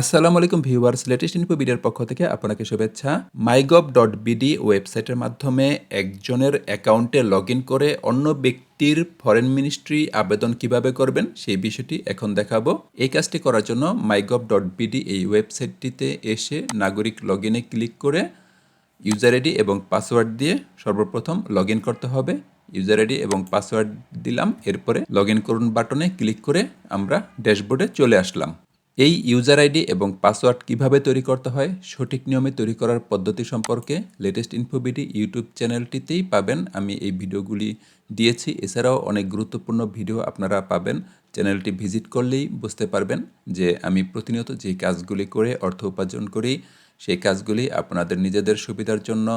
আসসালামু আলাইকুম viewers latest info বিডির পক্ষ থেকে আপনাকে শুভেচ্ছা। মাইগভ ডট বিডি ওয়েবসাইটের মাধ্যমে একজনের অ্যাকাউন্টে লগ করে অন্য ব্যক্তির ফরেন মিনিস্ট্রি আবেদন কীভাবে করবেন সেই বিষয়টি এখন দেখাবো। এই কাজটি করার জন্য মাইগভ ডট বিডি এই ওয়েবসাইটটিতে এসে নাগরিক লগ ইনে ক্লিক করে ইউজার আইডি এবং পাসওয়ার্ড দিয়ে সর্বপ্রথম লগ করতে হবে। ইউজার আইডি এবং পাসওয়ার্ড দিলাম, এরপরে লগ করুন বাটনে ক্লিক করে আমরা ড্যাশবোর্ডে চলে আসলাম। এই ইউজার আইডি এবং পাসওয়ার্ড কীভাবে তৈরি করতে হয়, সঠিক নিয়মে তৈরি করার পদ্ধতি সম্পর্কে লেটেস্ট ইনফোবিডি ইউটিউব চ্যানেলটিতেই পাবেন। আমি এই ভিডিওগুলি দিয়েছি। এছাড়াও অনেক গুরুত্বপূর্ণ ভিডিও আপনারা পাবেন। চ্যানেলটি ভিজিট করলেই বুঝতে পারবেন যে আমি প্রতিনিয়ত যে কাজগুলি করে, অর্থ উপার্জন করি, সেই কাজগুলি আপনাদের নিজেদের সুবিধার জন্য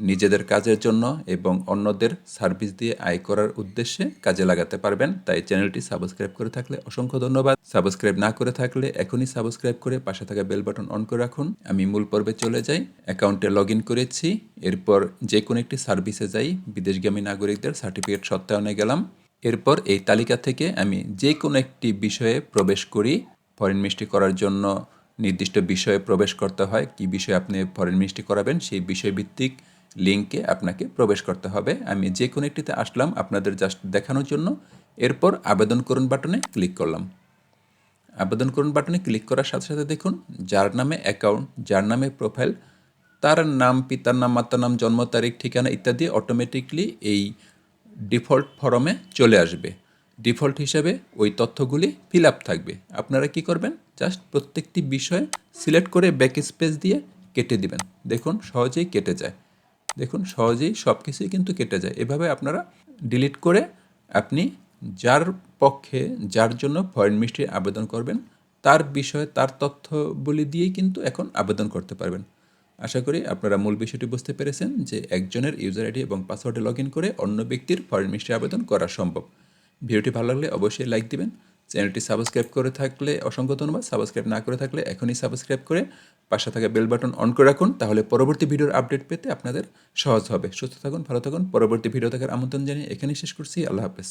নিজেদের কাজের জন্য এবং অন্যদের সার্ভিস দিয়ে আয় করার উদ্দেশ্যে কাজে লাগাতে পারবেন। তাই চ্যানেলটি সাবস্ক্রাইব করে থাকলে অসংখ্য ধন্যবাদ। সাবস্ক্রাইব না করে থাকলে এখনই সাবস্ক্রাইব করে পাশে থাকা বেল বাটন অন করে রাখুন। আমি মূল পর্বে চলে যাই। অ্যাকাউন্টে লগ ইন করেছি। এরপর যে কোনো একটি সার্ভিসে যাই। বিদেশগামী নাগরিকদের সার্টিফিকেট সত্যায়নে গেলাম। এরপর এই তালিকা থেকে আমি যে কোনো একটি বিষয়ে প্রবেশ করি। ফরেন মিষ্টি করার জন্য নির্দিষ্ট বিষয়ে প্রবেশ করতে হয়। কি বিষয়ে আপনি ফরেন মিষ্টি করাবেন সেই বিষয়ভিত্তিক লিঙ্কে আপনাকে প্রবেশ করতে হবে। আমি যে কোনো একটিতে আসলাম আপনাদের জাস্ট দেখানোর জন্য। এরপর আবেদন করুন বাটনে ক্লিক করলাম। আবেদন করুন বাটনে ক্লিক করার সাথে সাথে দেখুন, যার নামে অ্যাকাউন্ট যার নামে প্রোফাইল তার নাম, পিতার নাম, মাতার নাম, জন্ম তারিখ, ঠিকানা ইত্যাদি অটোমেটিকলি এই ডিফল্ট ফরমে চলে আসবে। ডিফল্ট হিসাবে ওই তথ্যগুলি ফিল আপ থাকবে। আপনারা কি করবেন? জাস্ট প্রত্যেকটি বিষয় সিলেক্ট করে ব্যাক স্পেস দিয়ে কেটে দিবেন। দেখুন, সহজেই কেটে যায়। দেখুন, সহজেই সব কিছুই কিন্তু কেটে যায়। এভাবে আপনারা ডিলিট করে আপনি যার পক্ষে, যার জন্য ফরেন মিস্ট্রি আবেদন করবেন, তার বিষয়ে, তার তথ্যগুলি দিয়েই কিন্তু এখন আবেদন করতে পারবেন। আশা করি আপনারা মূল বিষয়টি বুঝতে পেরেছেন যে একজনের ইউজার আইডি এবং পাসওয়ার্ডে লগ করে অন্য ব্যক্তির ফরেন মিস্ট্রি আবেদন করা সম্ভব। ভিডিওটি ভালো লাগলে অবশ্যই লাইক দিবেন চ্যানেলটি সাবস্ক্রাইব করে থাকলে, অসংখ্য ধন্যবাদ। সাবস্ক্রাইব না করে থাকলে এখনই সাবস্ক্রাইব করে পাশে থাকা বেল বাটন অন করে রাখুন, তাহলে পরবর্তী ভিডিওর আপডেট পেতে আপনাদের সহজ হবে। সুস্থ থাকুন, ভালো থাকুন। পরবর্তী ভিডিও দেখার আমন্ত্রণ জানিয়ে এখানেই শেষ করছি। আল্লাহ হাফেজ।